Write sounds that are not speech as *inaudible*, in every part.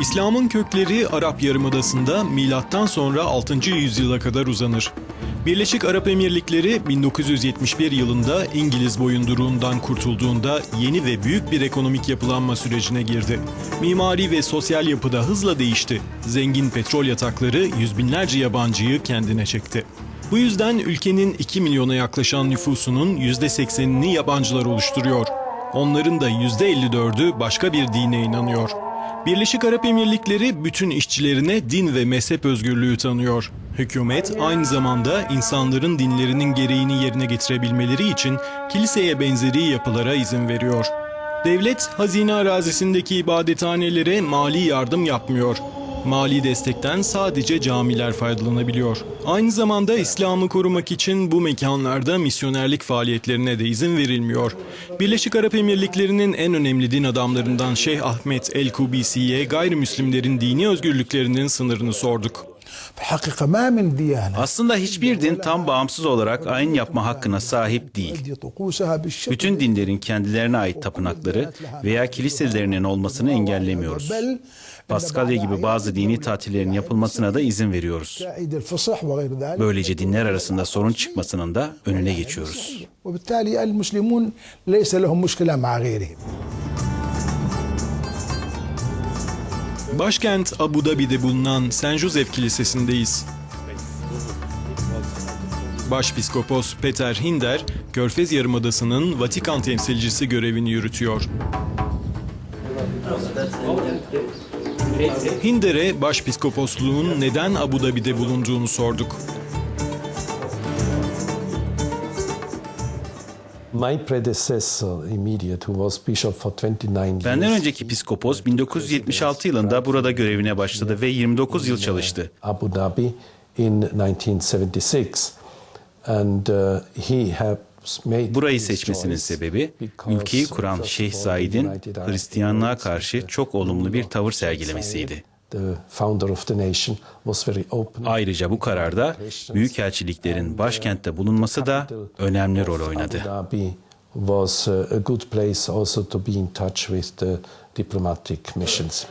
İslam'ın kökleri Arap Yarımadası'nda milattan sonra 6. yüzyıla kadar uzanır. Birleşik Arap Emirlikleri 1971 yılında İngiliz boyunduruğundan kurtulduğunda yeni ve büyük bir ekonomik yapılanma sürecine girdi. Mimari ve sosyal yapıda hızla değişti. Zengin petrol yatakları yüz binlerce yabancıyı kendine çekti. Bu yüzden ülkenin 2 milyona yaklaşan nüfusunun %80'ini yabancılar oluşturuyor. Onların da %54'ü başka bir dine inanıyor. Birleşik Arap Emirlikleri bütün işçilerine din ve mezhep özgürlüğü tanıyor. Hükümet aynı zamanda insanların dinlerinin gereğini yerine getirebilmeleri için kiliseye benzeri yapılara izin veriyor. Devlet hazine arazisindeki ibadethanelere mali yardım yapmıyor. Mali destekten sadece camiler faydalanabiliyor. Aynı zamanda İslam'ı korumak için bu mekanlarda misyonerlik faaliyetlerine de izin verilmiyor. Birleşik Arap Emirlikleri'nin en önemli din adamlarından Şeyh Ahmet El-Kubisi'ye gayrimüslimlerin dini özgürlüklerinin sınırını sorduk. الحقيقة ما من ديانة Aslında hiçbir din tam bağımsız olarak ayin yapma hakkına sahip değil. تؤدي طقوسها بالشكل Bütün dinlerin kendilerine ait tapınakları veya kiliselerinin olmasını engellemiyoruz. Paskalya gibi bazı dini tatillerin yapılmasına da izin veriyoruz. عيد الفصح وغير ذلك Böylece dinler arasında sorun çıkmasının da önüne geçiyoruz. وبالتالي المسلمون ليس لهم مشكلة مع غيرهم Başkent Abu Dhabi'de bulunan St. Joseph Kilisesi'ndeyiz. Başpiskopos Peter Hinder, Körfez Yarımadası'nın Vatikan temsilcisi görevini yürütüyor. Hinder'e başpiskoposluğun neden Abu Dhabi'de bulunduğunu sorduk. My predecessor, immediate, who was bishop for 29 Benden years, önceki piskopos 1976 yılında burada görevine başladı ve 29 yıl çalıştı. Abu Dhabi in 1976, and uh, he has made Burayı seçmesinin sebebi ülkeyi kuran Şeyh Said'in Hristiyanlığa karşı the çok olumlu bir tavır sergilemesiydi. The founder of the nation was very open. Ayrıca bu kararda büyükelçiliklerin başkentte bulunması da önemli rol oynadı. Was a good place also to be in touch with the diplomatic missions.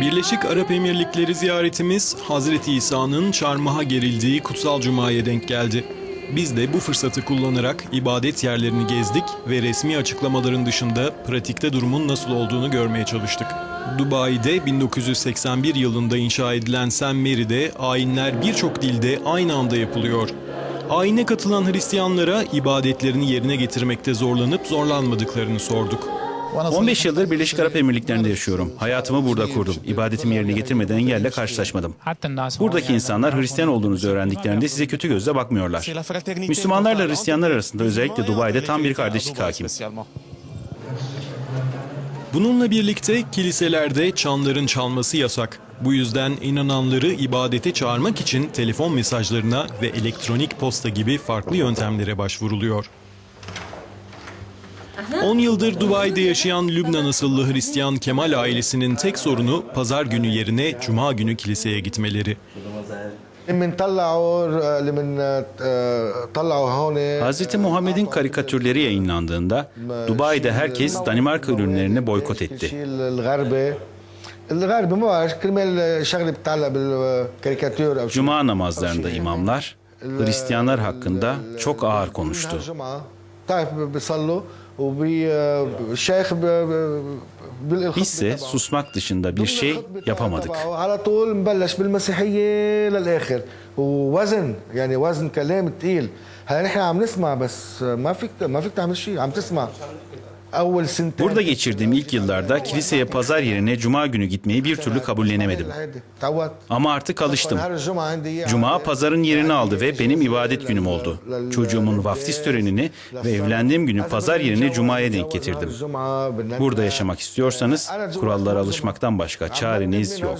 Birleşik Arap Emirlikleri ziyaretimiz Hazreti İsa'nın çarmıha gerildiği kutsal cumaya denk geldi. Biz de bu fırsatı kullanarak ibadet yerlerini gezdik ve resmi açıklamaların dışında pratikte durumun nasıl olduğunu görmeye çalıştık. Dubai'de 1981 yılında inşa edilen St. Mary'de ayinler birçok dilde aynı anda yapılıyor. Ayine katılan Hristiyanlara ibadetlerini yerine getirmekte zorlanıp zorlanmadıklarını sorduk. 15 yıldır Birleşik Arap Emirlikleri'nde yaşıyorum. Hayatımı burada kurdum. İbadetimi yerine getirmeden engelle karşılaşmadım. Buradaki insanlar Hristiyan olduğunuzu öğrendiklerinde size kötü gözle bakmıyorlar. Müslümanlarla Hristiyanlar arasında özellikle Dubai'de tam bir kardeşlik hakim. Bununla birlikte kiliselerde çanların çalması yasak. Bu yüzden inananları ibadete çağırmak için telefon mesajlarına ve elektronik posta gibi farklı yöntemlere başvuruluyor. 10 yıldır Dubai'de yaşayan Lübnan asıllı Hristiyan Kemal ailesinin tek sorunu pazar günü yerine cuma günü kiliseye gitmeleri. Hz. Muhammed'in karikatürleri yayınlandığında Dubai'de herkes Danimarka ürünlerini boykot etti. Cuma namazlarında imamlar Hristiyanlar hakkında çok ağır konuştu. Bizse susmak dışında bir şey yapamadık. على طول مبلش بالمسيحية للآخر. ووزن يعني وزن كلام تقيل. هلا نحن عم نسمع بس ما فيك ما فيك تعمل شيء عم تسمع. Burada geçirdiğim ilk yıllarda kiliseye pazar yerine cuma günü gitmeyi bir türlü kabullenemedim. Ama artık alıştım. Cuma pazarın yerini aldı ve benim ibadet günüm oldu. Çocuğumun vaftiz törenini ve evlendiğim günü pazar yerine cumaya denk getirdim. Burada yaşamak istiyorsanız kurallara alışmaktan başka çareniz yok.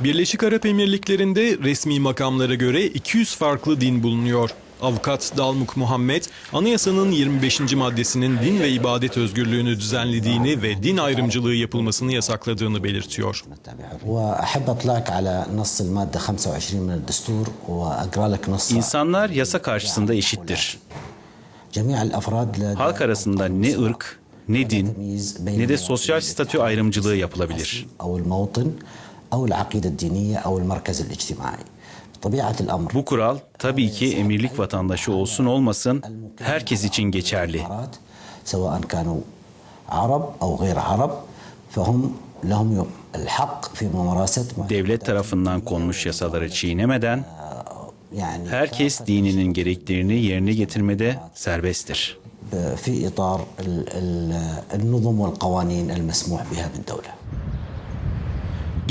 Birleşik Arap Emirlikleri'nde resmi makamlara göre 200 farklı din bulunuyor. Avukat Dalmuk Muhammed, anayasanın 25. maddesinin din ve ibadet özgürlüğünü düzenlediğini ve din ayrımcılığı yapılmasını yasakladığını belirtiyor. İnsanlar yasa karşısında eşittir. Halk arasında ne ırk, ne din, ne de sosyal statü ayrımcılığı yapılabilir. أو الموطن أو العقيدة الدينية أو المركز الاجتماعي طبيعة الأمر Bu kural tabii ki emirlik vatandaşı olsun olmasın herkes için geçerli. الإمارات سواء كانوا عرب أو غير عرب فهم لهم الحق في ممارسة Devlet tarafından konmuş yasaları çiğnemeden يعني herkes dininin gereklerini yerine getirmede serbesttir. في إطار ال- ال- النظم والقوانين المسموح بها بالدولة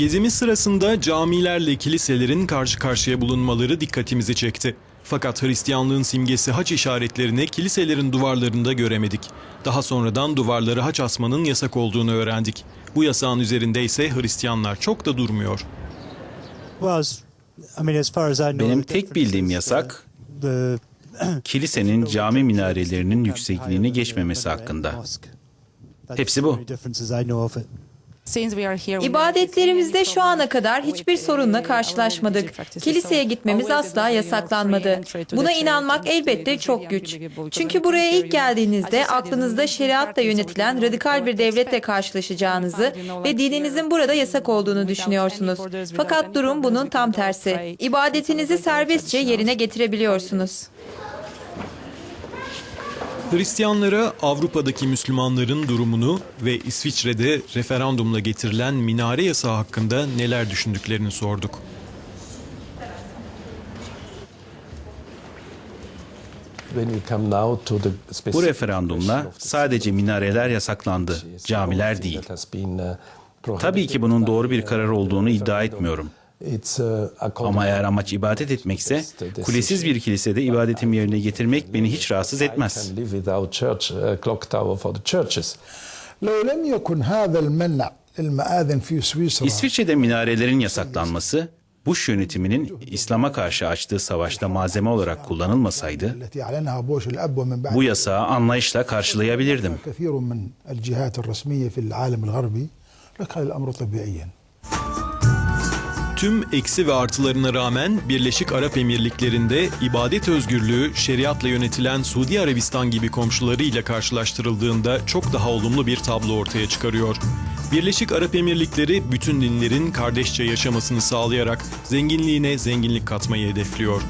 Gezimiz sırasında camilerle kiliselerin karşı karşıya bulunmaları dikkatimizi çekti. Fakat Hristiyanlığın simgesi haç işaretlerini kiliselerin duvarlarında göremedik. Daha sonradan duvarları haç asmanın yasak olduğunu öğrendik. Bu yasağın üzerinde ise Hristiyanlar çok da durmuyor. Benim tek bildiğim yasak *coughs* kilisenin cami minarelerinin yüksekliğini geçmemesi hakkında. Hepsi bu. İbadetlerimizde şu ana kadar hiçbir sorunla karşılaşmadık. Kiliseye gitmemiz asla yasaklanmadı. Buna inanmak elbette çok güç. Çünkü buraya ilk geldiğinizde aklınızda şeriatla yönetilen radikal bir devletle karşılaşacağınızı ve dininizin burada yasak olduğunu düşünüyorsunuz. Fakat durum bunun tam tersi. İbadetinizi serbestçe yerine getirebiliyorsunuz. Hristiyanlara Avrupa'daki Müslümanların durumunu ve İsviçre'de referandumla getirilen minare yasağı hakkında neler düşündüklerini sorduk. Bu referandumla sadece minareler yasaklandı, camiler değil. uh. Tabii ki bunun doğru bir karar olduğunu iddia etmiyorum. Ama eğer amaç ibadet etmekse, kulesiz bir kilisede ibadetimi yerine getirmek beni hiç rahatsız etmez. İsviçre'de minarelerin yasaklanması, Bush yönetiminin İslam'a karşı açtığı savaşta malzeme olarak kullanılmasaydı, bu yasağı anlayışla karşılayabilirdim. Tüm eksi ve artılarına rağmen Birleşik Arap Emirlikleri'nde ibadet özgürlüğü şeriatla yönetilen Suudi Arabistan gibi komşularıyla karşılaştırıldığında çok daha olumlu bir tablo ortaya çıkarıyor. Birleşik Arap Emirlikleri bütün dinlerin kardeşçe yaşamasını sağlayarak zenginliğine zenginlik katmayı hedefliyor.